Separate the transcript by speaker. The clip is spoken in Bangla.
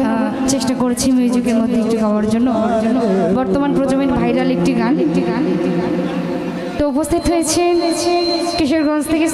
Speaker 1: ধন্যবাদ চেষ্টা করেছি মিউজিকের মধ্যে একটু গাওয়ার জন্য বর্তমান প্রজন্মের ভাইরাল একটি গান। একটি গান তো উপস্থিত হয়েছেন কিশোরগঞ্জ থেকে